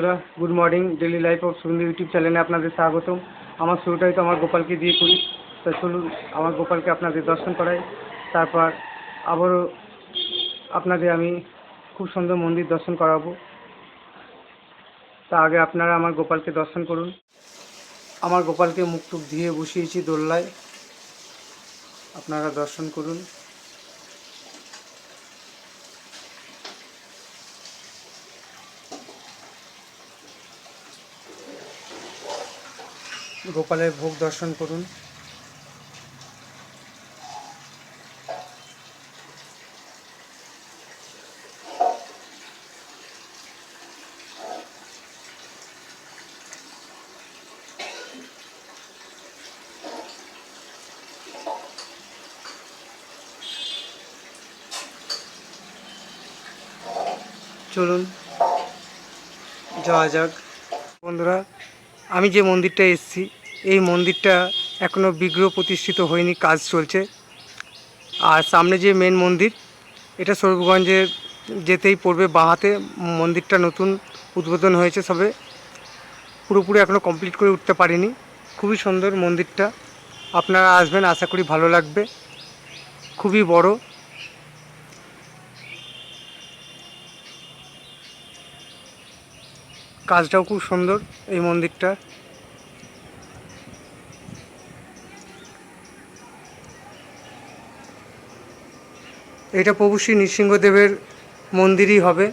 বন্ধুরা good morning daily life of Sundar YouTube চ্যানেলে আপনাদের স্বাগতম। আমার শুরুটাই তো আমার গোপালকে দিয়ে করি। তা চলুন, আমার গোপালকে আপনাদের দর্শন করাই। তারপর আবারও আপনাদের আমি খুব সুন্দর মন্দির দর্শন করাবো। তা আগে আপনারা আমার গোপালকে দর্শন করুন। আমার গোপালকে মুখ টুক ধুয়ে বসিয়েছি দোল্লায় আপনারা দর্শন করুন। গোপালের ভোগ দর্শন করুন। চলুন যাওয়া যাক। বন্ধুরা আমি যে মন্দিরটা এসেছি, এই মন্দিরটা এখনও বিগ্রহ প্রতিষ্ঠিত হয়নি, কাজ চলছে। আর সামনে যে মেন মন্দির, এটা স্বরূপগঞ্জে যেতেই পড়বে বাঁহাতে। মন্দিরটা নতুন উদ্বোধন হয়েছে সবে। পুরোপুরি এখনও কমপ্লিট করে উঠতে পারিনি। খুবই সুন্দর মন্দিরটা। আপনারা আসবেন, আশা করি ভালো লাগবে। খুবই বড়। কাজটাও খুব সুন্দর এই মন্দিরটা। এটা প্রভু শ্রী নৃসিংহদেবের মন্দিরই হবে।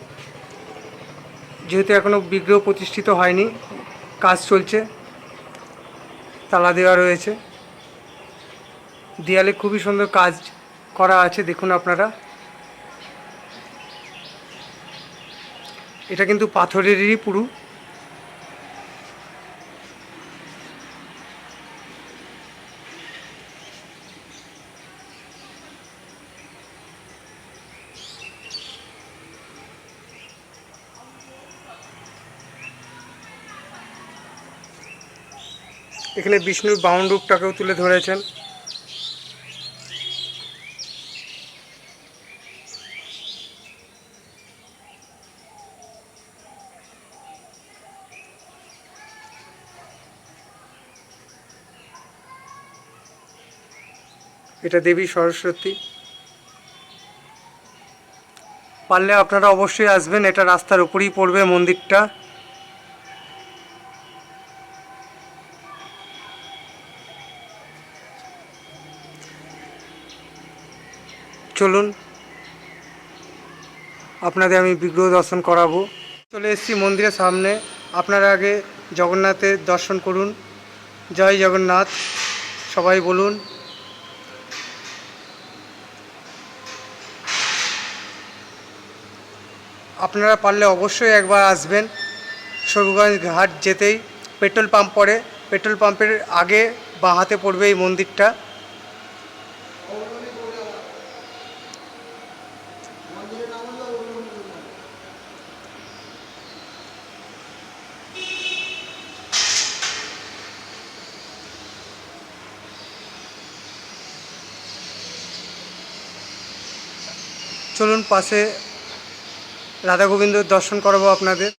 যেহেতু এখনও বিগ্রহ প্রতিষ্ঠিত হয়নি, কাজ চলছে, তালা দেওয়া রয়েছে। দেয়ালে খুবই সুন্দর কাজ করা আছে, দেখুন আপনারা। এটা কিন্তু পাথরেরই পুরু। এখানে বিষ্ণুর বাউন রূপটাকেও তুলে ধরেছেন। এটা দেবী সরস্বতী। পারলে আপনারা অবশ্যই আসবেন, এটা রাস্তার উপরেই পড়বে মন্দিরটা। চলুন, আপনাদের আমি বিগ্রহ দর্শন করাবো। চলে এসেছি মন্দিরের সামনে। আপনারা আগে জগন্নাথের দর্শন করুন। জয় জগন্নাথ। সবাই বলুন। আপনারা পারলে অবশ্যই একবার আসবেন। সরুগঞ্জ ঘাট যেতেই পেট্রোল পাম্প পড়ে। পেট্রোল পাম্পের আগে বাঁ হাতে পড়বে এই মন্দিরটা। চলুন পাশে রাধা গোবিন্দর দর্শন করাবো আপনাদের।